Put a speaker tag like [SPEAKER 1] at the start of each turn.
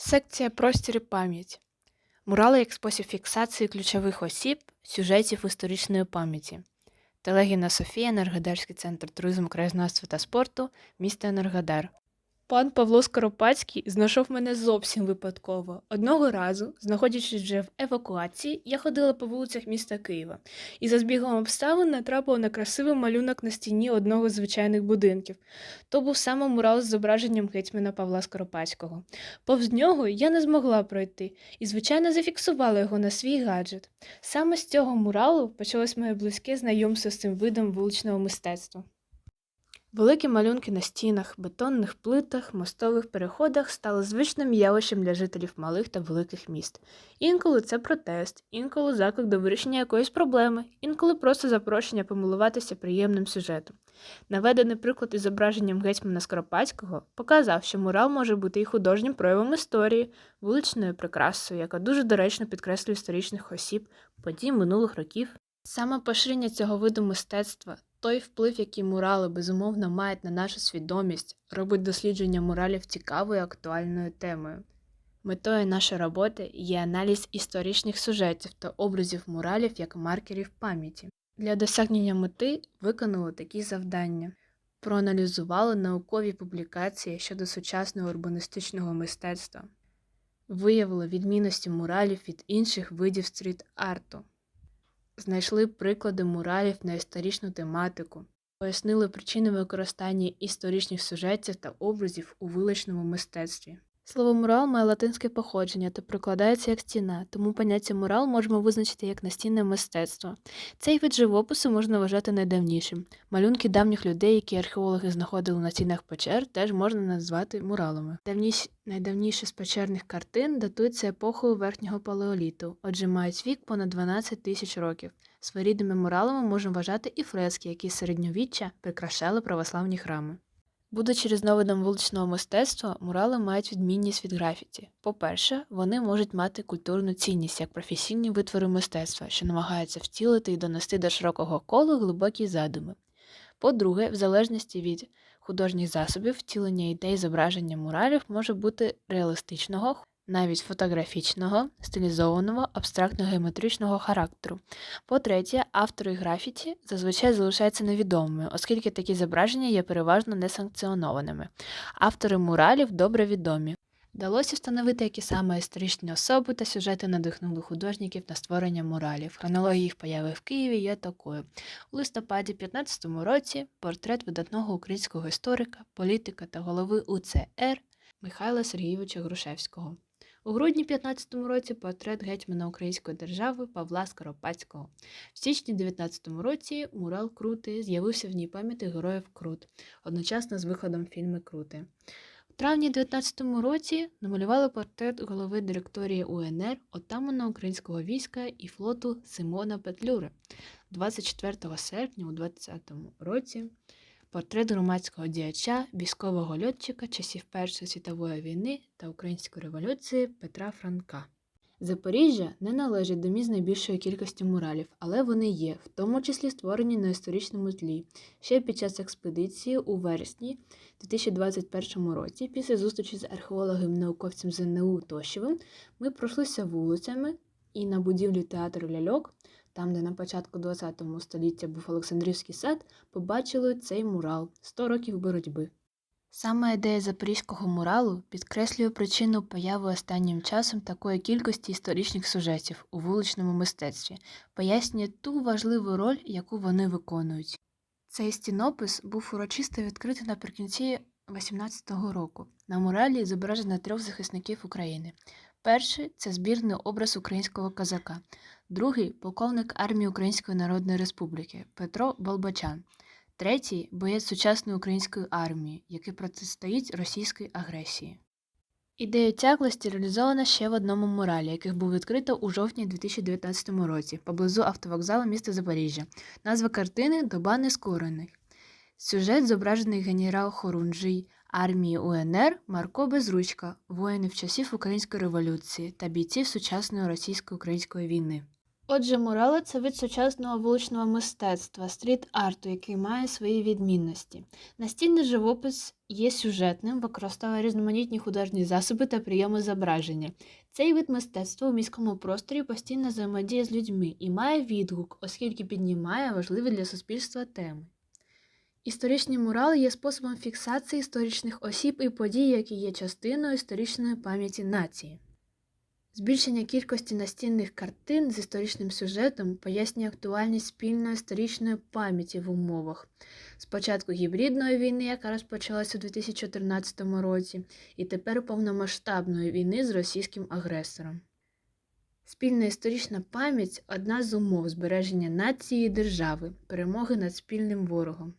[SPEAKER 1] Секція Простір і пам'ять. Мурали як спосіб фіксації ключових осіб, сюжетів історичної пам'яті. Телегіна Софія, Енергодарський центр туризму, краєзнавства та спорту, місто Енергодар. Пан Павло Скоропадський знайшов мене зовсім випадково. Одного разу, знаходячись вже в евакуації, я ходила по вулицях міста Києва і за збігом обставин натрапила на красивий малюнок на стіні одного з звичайних будинків. То був саме мурал з зображенням гетьмана Павла Скоропадського. Повз нього я не змогла пройти і, звичайно, зафіксувала його на свій гаджет. Саме з цього муралу почалось моє близьке знайомство з цим видом вуличного мистецтва. Великі малюнки на стінах, бетонних плитах, мостових переходах стали звичним явищем для жителів малих та великих міст. Інколи це протест, інколи заклик до вирішення якоїсь проблеми, інколи просто запрошення помилуватися приємним сюжетом. Наведений приклад із зображенням гетьмана Скоропадського показав, що мурал може бути і художнім проявом історії, вуличною прикрасою, яка дуже доречно підкреслює історичних осіб, подій минулих років. Саме поширення цього виду мистецтва, той вплив, який мурали безумовно мають на нашу свідомість, робить дослідження муралів цікавою актуальною темою. Метою нашої роботи є аналіз історичних сюжетів та образів муралів як маркерів пам'яті. Для досягнення мети виконали такі завдання. Проаналізували наукові публікації щодо сучасного урбаністичного мистецтва, виявили відмінності муралів від інших видів стріт-арту, знайшли приклади муралів на історичну тематику, пояснили причини використання історичних сюжетів та образів у вуличному мистецтві. Слово мурал має латинське походження та прикладається як стіна, тому поняття мурал можемо визначити як настінне мистецтво. Цей вид живопису можна вважати найдавнішим. Малюнки давніх людей, які археологи знаходили на стінах печер, теж можна назвати муралами. Давніш... Найдавніші з печерних картин датуються епохою верхнього палеоліту, отже мають вік понад 12 тисяч років. Своєрідними муралами можна вважати і фрески, які середньовіччя прикрашали православні храми. Будучи різновидом вуличного мистецтва, мурали мають відмінність від графіті. По-перше, вони можуть мати культурну цінність як професійні витвори мистецтва, що намагаються втілити і донести до широкого колу глибокі задуми. По-друге, в залежності від художніх засобів, втілення ідей зображення муралів може бути реалістичного, навіть фотографічного, стилізованого, абстрактно-геометричного характеру. По-третє, автори графіті зазвичай залишаються невідомими, оскільки такі зображення є переважно несанкціонованими. Автори муралів добре відомі. Вдалося встановити, які саме історичні особи та сюжети надихнули художників на створення муралів. Хронологія їх появи в Києві є такою. У листопаді 15-му році портрет видатного українського історика, політика та голови УЦР Михайла Сергійовича Грушевського. У грудні 15-му році портрет гетьмана Української держави Павла Скоропадського. В січні 19-му році мурал Крути з'явився в ній пам'яті героїв Крут, одночасно з виходом фільму Крути. У травні 19-му році намалювали портрет голови директорії УНР, отамана українського війська і флоту Симона Петлюри. 24 серпня у 20-му році портрет громадського діяча, військового льотчика часів Першої світової війни та української революції Петра Франка. Запоріжжя не належить до міст найбільшої кількості муралів, але вони є, в тому числі створені на історичному тлі. Ще під час експедиції у вересні 2021 році, після зустрічі з археологом-науковцем ЗНУ Тощевим, ми пройшлися вулицями і на будівлі театру ляльок там, де на початку ХХ століття був Олександрівський сад, побачили цей мурал 100 років боротьби. Саме ідея запорізького муралу підкреслює причину появи останнім часом такої кількості історичних сюжетів у вуличному мистецтві, пояснює ту важливу роль, яку вони виконують. Цей стінопис був урочисто відкритий наприкінці 18-го року. На муралі зображено трьох захисників України. Перший це збірний образ українського козака, другий полковник армії Української Народної Республіки Петро Болбочан, третій боєць сучасної української армії, який протистоїть російській агресії. Ідея тяглості реалізована ще в одному муралі, яких був відкрито у жовтні 2019 році поблизу автовокзалу міста Запоріжжя. Назва картини Доба нескорених. Сюжет зображений генерал Хорунжий армії УНР Марко Безручка, воїнів часів Української революції та бійців сучасної російсько-української війни. Отже, мурали це вид сучасного вуличного мистецтва, стріт-арту, який має свої відмінності. Настільний живопис є сюжетним, використовує різноманітні художні засоби та прийоми зображення. Цей вид мистецтва у міському просторі постійно взаємодіє з людьми і має відгук, оскільки піднімає важливі для суспільства теми. Історичні мурали є способом фіксації історичних осіб і подій, які є частиною історичної пам'яті нації. Збільшення кількості настінних картин з історичним сюжетом пояснює актуальність спільної історичної пам'яті в умовах спочатку гібридної війни, яка розпочалася у 2014 році, і тепер повномасштабної війни з російським агресором. Спільна історична пам'ять одна з умов збереження нації і держави, перемоги над спільним ворогом.